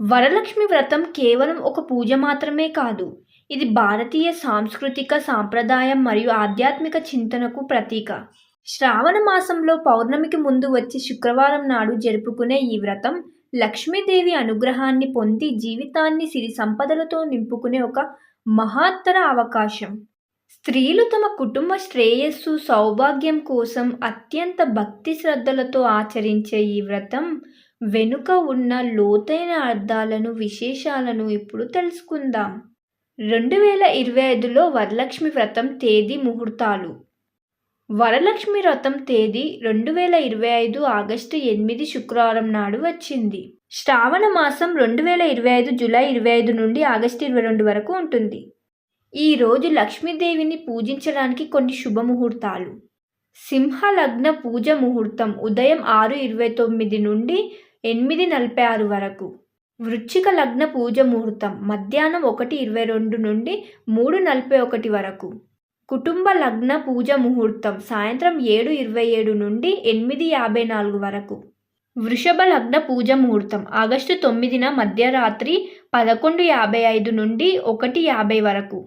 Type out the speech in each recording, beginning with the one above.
వరలక్ష్మి వ్రతం కేవలం ఒక పూజ మాత్రమే కాదు ఇది భారతీయ సాంస్కృతిక సాంప్రదాయం మరియు ఆధ్యాత్మిక చింతనకు ప్రతీక. శ్రావణ మాసంలో పౌర్ణమికి ముందు వచ్చే శుక్రవారం నాడు జరుపుకునే ఈ వ్రతం లక్ష్మీదేవి అనుగ్రహాన్ని పొంది జీవితాన్ని సిరి సంపదలతో నింపుకునే ఒక మహత్తర అవకాశం. స్త్రీలు తమ కుటుంబ శ్రేయస్సు సౌభాగ్యం కోసం అత్యంత భక్తి శ్రద్ధలతో ఆచరించే ఈ వ్రతం వెనుక ఉన్న లోతైన అర్థాలను విశేషాలను ఇప్పుడు తెలుసుకుందాం. రెండు వేల ఇరవై ఐదులో వరలక్ష్మి వ్రతం తేదీ ముహూర్తాలు. వరలక్ష్మి వ్రతం తేదీ రెండు వేల ఇరవై ఐదు ఆగస్టు ఎనిమిది శుక్రవారం నాడు వచ్చింది. శ్రావణ మాసం రెండు వేల ఇరవై ఐదు జూలై ఇరవై ఐదు నుండి ఆగస్టు ఇరవై రెండు వరకు ఉంటుంది. ఈ రోజు లక్ష్మీదేవిని పూజించడానికి కొన్ని శుభముహూర్తాలు. సింహలగ్న పూజ ముహూర్తం ఉదయం ఆరు ఇరవై తొమ్మిది నుండి ఎనిమిది నలభై ఆరు వరకు. వృచ్చిక లగ్న పూజ ముహూర్తం మధ్యాహ్నం ఒకటి ఇరవై రెండు నుండి మూడు నలభై ఒకటి వరకు. కుటుంబ లగ్న పూజ ముహూర్తం సాయంత్రం ఏడు ఇరవై ఏడు నుండి ఎనిమిది యాభై నాలుగు వరకు. వృషభ లగ్న పూజ ముహూర్తం ఆగస్టు తొమ్మిదిన మధ్యరాత్రి పదకొండు యాభై ఐదు నుండి ఒకటి యాభై వరకు.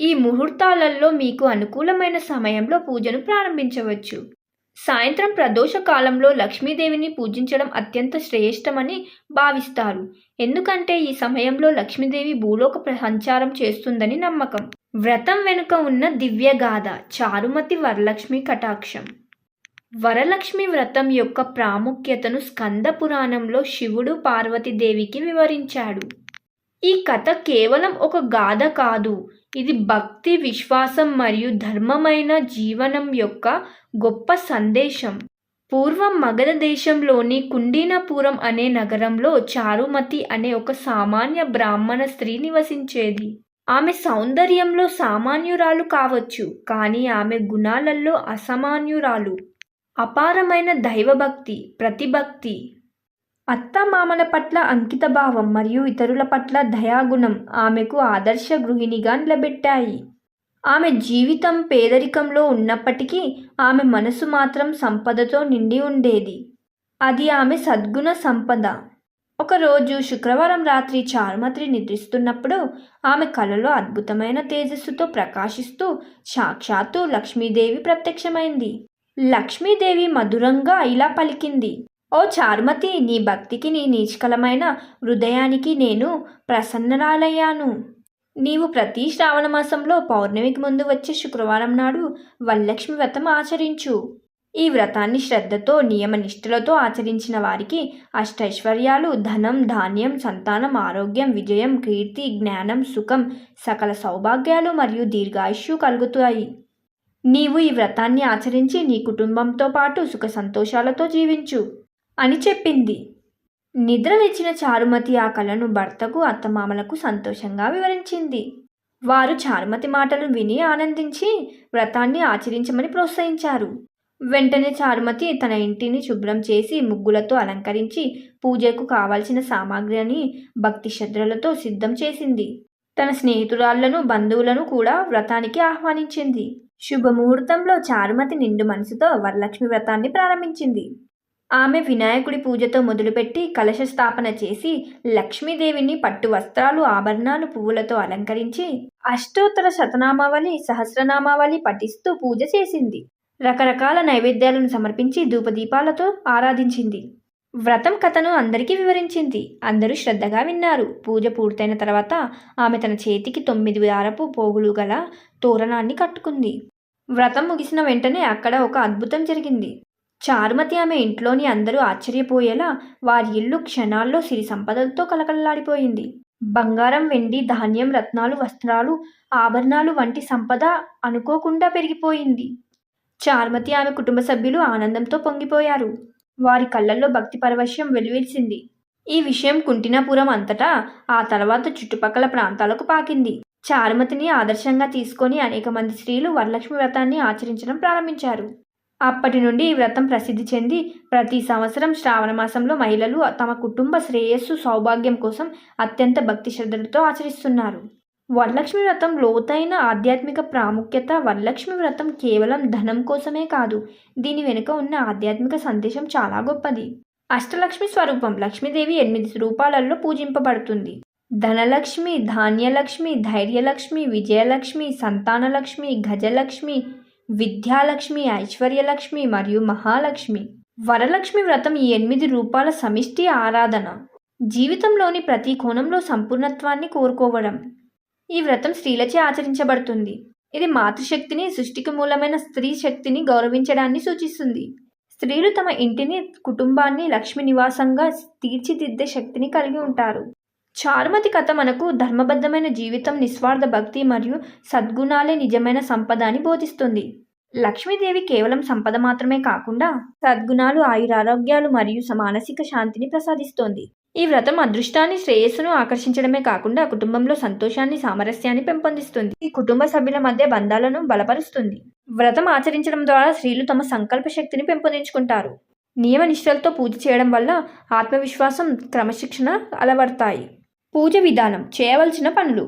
ఈ ముహూర్తాలలో మీకు అనుకూలమైన సమయంలో పూజను ప్రారంభించవచ్చు. సాయంత్రం ప్రదోష కాలంలో లక్ష్మీదేవిని పూజించడం అత్యంత శ్రేష్టమని భావిస్తారు. ఎందుకంటే ఈ సమయంలో లక్ష్మీదేవి భూలోక సంచారం చేస్తుందని నమ్మకం. వ్రతం వెనుక ఉన్న దివ్యగాథ చారుమతి వరలక్ష్మి కటాక్షం. వరలక్ష్మి వ్రతం యొక్క ప్రాముఖ్యతను స్కంద పురాణంలో శివుడు పార్వతీదేవికి వివరించాడు. ఈ కథ కేవలం ఒక గాథ కాదు ఇది భక్తి విశ్వాసం మరియు ధర్మమైన జీవనం యొక్క గొప్ప సందేశం. పూర్వం మగధ దేశంలోని కుండీనపురం అనే నగరంలో చారుమతి అనే ఒక సామాన్య బ్రాహ్మణ స్త్రీ నివసించేది. ఆమె సౌందర్యంలో సామాన్యురాలు కావచ్చు కానీ ఆమె గుణాలలో అసామాన్యురాలు. అపారమైన దైవభక్తి ప్రతిభక్తి. అత్తమామల పట్ల అంకితభావం మరియు ఇతరుల పట్ల దయాగుణం ఆమెకు ఆదర్శ గృహిణిగా నిలబెట్టాయి. ఆమె జీవితం పేదరికంలో ఉన్నప్పటికీ ఆమె మనసు మాత్రం సంపదతో నిండి ఉండేది. అది ఆమె సద్గుణ సంపద. ఒకరోజు శుక్రవారం రాత్రి చారుమతి నిద్రిస్తున్నప్పుడు ఆమె కలలో అద్భుతమైన తేజస్సుతో ప్రకాశిస్తూ సాక్షాత్తు లక్ష్మీదేవి ప్రత్యక్షమైంది. లక్ష్మీదేవి మధురంగా ఇలా పలికింది. ఓ చారుమతి నీ భక్తికి నీ నిష్కలమైన హృదయానికి నేను ప్రసన్నరాలయ్యాను. నీవు ప్రతి శ్రావణ మాసంలో పౌర్ణమికి ముందు వచ్చే శుక్రవారం నాడు వరలక్ష్మి వ్రతం ఆచరించు. ఈ వ్రతాన్ని శ్రద్ధతో నియమనిష్టలతో ఆచరించిన వారికి అష్టైశ్వర్యాలు ధనం ధాన్యం సంతానం ఆరోగ్యం విజయం కీర్తి జ్ఞానం సుఖం సకల సౌభాగ్యాలు మరియు దీర్ఘాయుష్యు కలుగుతాయి. నీవు ఈ వ్రతాన్ని ఆచరించి నీ కుటుంబంతో పాటు సుఖ సంతోషాలతో జీవించు అని చెప్పింది. నిద్రలేచిన చారుమతి ఆ కలను భర్తకు అత్తమామలకు సంతోషంగా వివరించింది. వారు చారుమతి మాటలు విని ఆనందించి వ్రతాన్ని ఆచరించమని ప్రోత్సహించారు. వెంటనే చారుమతి తన ఇంటిని శుభ్రం చేసి ముగ్గులతో అలంకరించి పూజకు కావాల్సిన సామాగ్రిని భక్తి శ్రద్ధలతో సిద్ధం చేసింది. తన స్నేహితురాళ్ళను బంధువులను కూడా వ్రతానికి ఆహ్వానించింది. శుభముహూర్తంలో చారుమతి నిండు మనసుతో వరలక్ష్మి వ్రతాన్ని ప్రారంభించింది. ఆమె వినాయకుడి పూజతో మొదలుపెట్టి కలశ స్థాపన చేసి లక్ష్మీదేవిని పట్టు వస్త్రాలు ఆభరణాలు పువ్వులతో అలంకరించి అష్టోత్తర శతనామావళి సహస్రనామావళి పఠిస్తూ పూజ చేసింది. రకరకాల నైవేద్యాలను సమర్పించి ధూపదీపాలతో ఆరాధించింది. వ్రతం కథను అందరికీ వివరించింది. అందరూ శ్రద్ధగా విన్నారు. పూజ పూర్తయిన తర్వాత ఆమె తన చేతికి తొమ్మిది దారపు పోగులు గల తోరణాన్ని కట్టుకుంది. వ్రతం ముగిసిన వెంటనే అక్కడ ఒక అద్భుతం జరిగింది. చారుమతి ఆమె ఇంట్లోని అందరూ ఆశ్చర్యపోయేలా వారి ఇల్లు క్షణాల్లో సిరి సంపదలతో కలకలలాడిపోయింది. బంగారం వెండి ధాన్యం రత్నాలు వస్త్రాలు ఆభరణాలు వంటి సంపద అనుకోకుండా పెరిగిపోయింది. చారుమతి ఆమె కుటుంబ సభ్యులు ఆనందంతో పొంగిపోయారు. వారి కళ్ళల్లో భక్తి పరవశ్యం వెలువెలిసింది ఈ విషయం కుంటినాపురం అంతటా ఆ తర్వాత చుట్టుపక్కల ప్రాంతాలకు పాకింది. చారుమతిని ఆదర్శంగా తీసుకొని అనేక మంది స్త్రీలు వరలక్ష్మి వ్రతాన్ని ఆచరించడం ప్రారంభించారు. అప్పటి నుండి ఈ వ్రతం ప్రసిద్ధి చెంది ప్రతి సంవత్సరం శ్రావణ మాసంలో మహిళలు తమ కుటుంబ శ్రేయస్సు సౌభాగ్యం కోసం అత్యంత భక్తి శ్రద్ధలతో ఆచరిస్తున్నారు. వరలక్ష్మి వ్రతం లోతైన ఆధ్యాత్మిక ప్రాముఖ్యత వరలక్ష్మి వ్రతం కేవలం ధనం కోసమే కాదు దీని వెనుక ఉన్న ఆధ్యాత్మిక సందేశం చాలా గొప్పది. అష్టలక్ష్మి స్వరూపం లక్ష్మీదేవి ఎనిమిది రూపాలలో పూజింపబడుతుంది. ధనలక్ష్మి ధాన్యలక్ష్మి ధైర్యలక్ష్మి విజయలక్ష్మి సంతానలక్ష్మి గజలక్ష్మి విద్యాలక్ష్మి ఐశ్వర్యలక్ష్మి మరియు మహాలక్ష్మి. వరలక్ష్మి వ్రతం ఈ ఎనిమిది రూపాల సమిష్టి ఆరాధన. జీవితంలోని ప్రతి కోణంలో సంపూర్ణత్వాన్ని కోరుకోవడం. ఈ వ్రతం స్త్రీలచే ఆచరించబడుతుంది. ఇది మాతృశక్తిని సృష్టికి మూలమైన స్త్రీ శక్తిని గౌరవించడాన్ని సూచిస్తుంది. స్త్రీలు తమ ఇంటిని కుటుంబాన్ని లక్ష్మి నివాసంగా తీర్చిదిద్దే శక్తిని కలిగి ఉంటారు. చారుమతి కథ మనకు ధర్మబద్ధమైన జీవితం నిస్వార్థ భక్తి మరియు సద్గుణాలే నిజమైన సంపద అని బోధిస్తుంది. లక్ష్మీదేవి కేవలం సంపద మాత్రమే కాకుండా సద్గుణాలు ఆయురారోగ్యాలు మరియు మానసిక శాంతిని ప్రసాదిస్తోంది. ఈ వ్రతం అదృష్టాన్ని శ్రేయస్సును ఆకర్షించడమే కాకుండా కుటుంబంలో సంతోషాన్ని సామరస్యాన్ని పెంపొందిస్తుంది. ఈ కుటుంబ సభ్యుల మధ్య బంధాలను బలపరుస్తుంది. వ్రతం ఆచరించడం ద్వారా స్త్రీలు తమ సంకల్ప శక్తిని పెంపొందించుకుంటారు. నియమ నిష్టలతో పూజ చేయడం వల్ల ఆత్మవిశ్వాసం క్రమశిక్షణ అలవడతాయి. పూజ విధానం చేయవలసిన పనులు.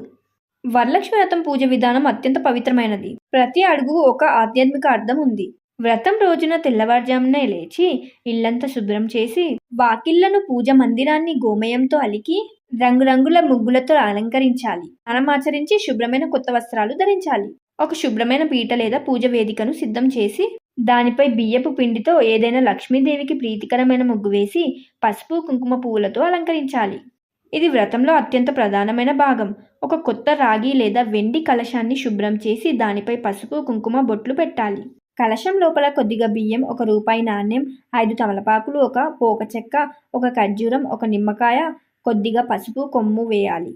వరలక్ష్మి వ్రతం పూజ విధానం అత్యంత పవిత్రమైనది. ప్రతి అడుగు ఒక ఆధ్యాత్మిక అర్థం ఉంది. వ్రతం రోజున తెల్లవారుజామునే లేచి ఇల్లంతా శుభ్రం చేసి వాకిళ్ళను పూజ మందిరాన్ని గోమయంతో అలికి రంగురంగుల ముగ్గులతో అలంకరించాలి. అనమాచరించి శుభ్రమైన కొత్త వస్త్రాలు ధరించాలి. ఒక శుభ్రమైన పీట లేదా పూజ వేదికను సిద్ధం చేసి దానిపై బియ్యపు పిండితో ఏదైనా లక్ష్మీదేవికి ప్రీతికరమైన ముగ్గు వేసి పసుపు కుంకుమ పువ్వులతో అలంకరించాలి. ఇది వ్రతంలో అత్యంత ప్రధానమైన భాగం. ఒక కొత్త రాగి లేదా వెండి కలశాన్ని శుభ్రం చేసి దానిపై పసుపు కుంకుమ బొట్లు పెట్టాలి. కలశం లోపల కొద్దిగా బియ్యం ఒక రూపాయి నాణ్యం ఐదు తమలపాకులు ఒక పోక చెక్క ఒక ఖర్జూరం ఒక నిమ్మకాయ కొద్దిగా పసుపు కొమ్ము వేయాలి.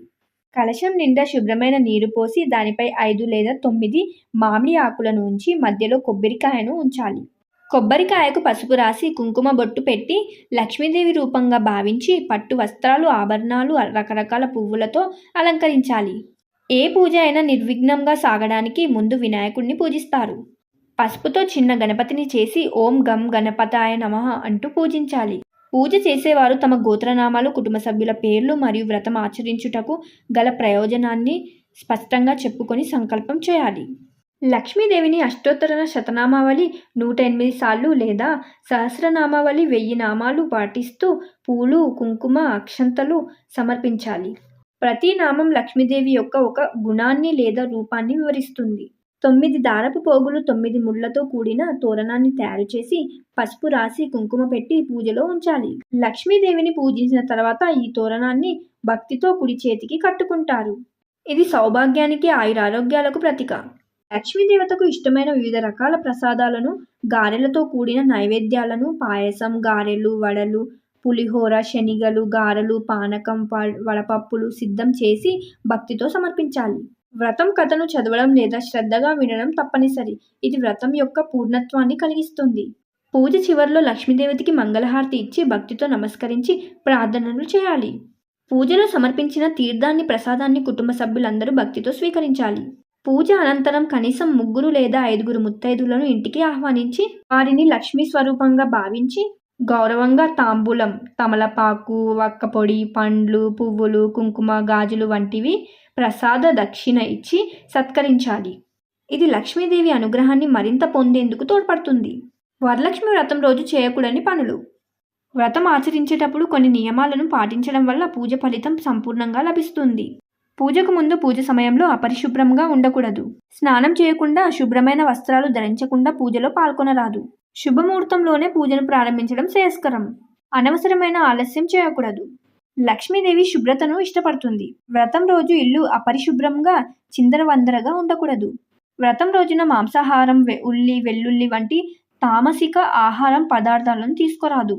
కలశం నిండా శుభ్రమైన నీరు పోసి దానిపై ఐదు లేదా తొమ్మిది మామిడి ఆకులను ఉంచి మధ్యలో కొబ్బరికాయను ఉంచాలి. కొబ్బరికాయకు పసుపు రాసి కుంకుమ బొట్టు పెట్టి లక్ష్మీదేవి రూపంగా భావించి పట్టు వస్త్రాలు ఆభరణాలు రకరకాల పువ్వులతో అలంకరించాలి. ఏ పూజ అయినా నిర్విఘ్నంగా సాగడానికి ముందు వినాయకుడిని పూజిస్తారు. పసుపుతో చిన్న గణపతిని చేసి ఓం గం గణపతాయ నమః అంటూ పూజించాలి. పూజ చేసేవారు తమ గోత్రనామాలు కుటుంబ సభ్యుల పేర్లు మరియు వ్రతం ఆచరించుటకు గల ప్రయోజనాన్ని స్పష్టంగా చెప్పుకొని సంకల్పం చేయాలి. లక్ష్మీదేవిని అష్టోత్తర శతనామావళి నూట ఎనిమిది సార్లు లేదా సహస్రనామావళి వెయ్యి నామాలు పాటిస్తూ పూలు కుంకుమ అక్షంతలు సమర్పించాలి. ప్రతి నామం లక్ష్మీదేవి యొక్క ఒక గుణాన్ని లేదా రూపాన్ని వివరిస్తుంది. తొమ్మిది దారపు పోగులు తొమ్మిది ముళ్ళతో కూడిన తోరణాన్ని తయారు చేసి పసుపు రాసి కుంకుమ పెట్టి పూజలో ఉంచాలి. లక్ష్మీదేవిని పూజించిన తర్వాత ఈ తోరణాన్ని భక్తితో కుడి చేతికి కట్టుకుంటారు. ఇది సౌభాగ్యానికి ఆయురారోగ్యాలకు ప్రతీక. లక్ష్మీదేవతకు ఇష్టమైన వివిధ రకాల ప్రసాదాలను గారెలతో కూడిన నైవేద్యాలను పాయసం గారెలు వడలు పులిహోర శనిగలు గారెలు పానకం వడపప్పులు సిద్ధం చేసి భక్తితో సమర్పించాలి. వ్రతం కథను చదవడం లేదా శ్రద్ధగా వినడం తప్పనిసరి. ఇది వ్రతం యొక్క పూర్ణత్వాన్ని కలిగిస్తుంది. పూజ చివరిలో లక్ష్మీదేవతికి మంగళహారతి ఇచ్చి భక్తితో నమస్కరించి ప్రార్థనలు చేయాలి. పూజలో సమర్పించిన తీర్థాన్ని ప్రసాదాన్ని కుటుంబ సభ్యులందరూ భక్తితో స్వీకరించాలి. పూజ అనంతరం కనీసం ముగ్గురు లేదా ఐదుగురు ముత్తైదులను ఇంటికి ఆహ్వానించి వారిని లక్ష్మీ స్వరూపంగా భావించి గౌరవంగా తాంబూలం తమలపాకు వక్కపొడి పండ్లు పువ్వులు కుంకుమ గాజులు వంటివి ప్రసాద దక్షిణ ఇచ్చి సత్కరించాలి. ఇది లక్ష్మీదేవి అనుగ్రహాన్ని మరింత పొందేందుకు తోడ్పడుతుంది. వరలక్ష్మి వ్రతం రోజు చేయకూడని పనులు. వ్రతం ఆచరించేటప్పుడు కొన్ని నియమాలను పాటించడం వల్ల పూజ ఫలితం సంపూర్ణంగా లభిస్తుంది. పూజకు ముందు పూజ సమయంలో అపరిశుభ్రంగా ఉండకూడదు. స్నానం చేయకుండా శుభ్రమైన వస్త్రాలు ధరించకుండా పూజలో పాల్గొనరాదు. శుభముహూర్తంలోనే పూజను ప్రారంభించడం శ్రేయస్కరం. అనవసరమైన ఆలస్యం చేయకూడదు. లక్ష్మీదేవి శుభ్రతను ఇష్టపడుతుంది. వ్రతం రోజు ఇల్లు అపరిశుభ్రంగా చిందరవందరగా ఉండకూడదు. వ్రతం రోజున మాంసాహారం ఉల్లి వెల్లుల్లి వంటి తామసిక ఆహారం పదార్థాలను తీసుకురాదు.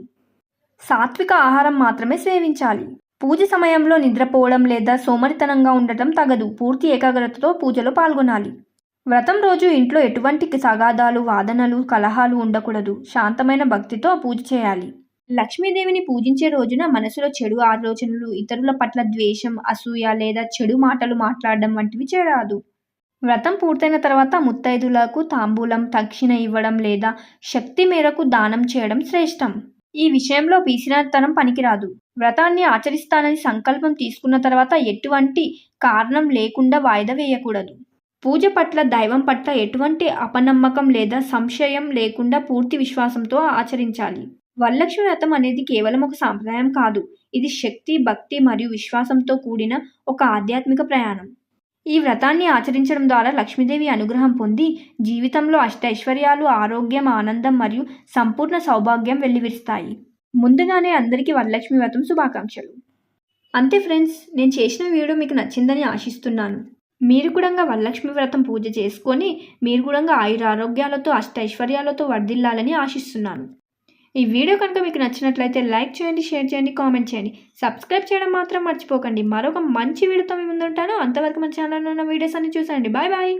సాత్విక ఆహారం మాత్రమే సేవించాలి. పూజ సమయంలో నిద్రపోవడం లేదా సోమరితనంగా ఉండటం తగదు. పూర్తి ఏకాగ్రతతో పూజలో పాల్గొనాలి. వ్రతం రోజు ఇంట్లో ఎటువంటి సగాదాలు వాదనలు కలహాలు ఉండకూడదు. శాంతమైన భక్తితో పూజ చేయాలి. లక్ష్మీదేవిని పూజించే రోజున మనసులో చెడు ఆలోచనలు ఇతరుల పట్ల ద్వేషం అసూయ లేదా చెడు మాటలు మాట్లాడడం వంటివి చేయరాదు వ్రతం పూర్తయిన తర్వాత ముత్తైదులకు తాంబూలం దక్షిణ ఇవ్వడం లేదా శక్తి మేరకు దానం చేయడం శ్రేష్టం. ఈ విషయంలో పీసినతనం పనికిరాదు. వ్రతాన్ని ఆచరిస్తానని సంకల్పం తీసుకున్న తర్వాత ఎటువంటి కారణం లేకుండా వాయిదా వేయకూడదు. పూజ పట్ల దైవం పట్ల ఎటువంటి అపనమ్మకం లేదా సంశయం లేకుండా పూర్తి విశ్వాసంతో ఆచరించాలి. వరలక్ష్మి వ్రతం అనేది కేవలం ఒక సాంప్రదాయం కాదు. ఇది శక్తి భక్తి మరియు విశ్వాసంతో కూడిన ఒక ఆధ్యాత్మిక ప్రయాణం. ఈ వ్రతాన్ని ఆచరించడం ద్వారా లక్ష్మీదేవి అనుగ్రహం పొంది జీవితంలో అష్టైశ్వర్యాలు ఆరోగ్యం ఆనందం మరియు సంపూర్ణ సౌభాగ్యం వెల్లివిరుస్తాయి. ముందుగానే అందరికీ వరలక్ష్మి వ్రతం శుభాకాంక్షలు. అంతే ఫ్రెండ్స్ నేను చేసిన వీడియో మీకు నచ్చిందని ఆశిస్తున్నాను. మీరు కూడా వరలక్ష్మి వ్రతం పూజ చేసుకొని మీరు కూడా ఆయుర ఆరోగ్యాలతో అష్టైశ్వర్యాలతో వర్ధిల్లాలని ఆశిస్తున్నాను. ఈ వీడియో కనుక మీకు నచ్చినట్లయితే లైక్ చేయండి షేర్ చేయండి కామెంట్ చేయండి. సబ్స్క్రైబ్ చేయడం మాత్రం మర్చిపోకండి. మరొక మంచి వీడియోతో మీ ముందుంటాను. అంతవరకు మన ఛానల్లో ఉన్న వీడియోస్ అన్ని చూసండి బాయ్ బాయ్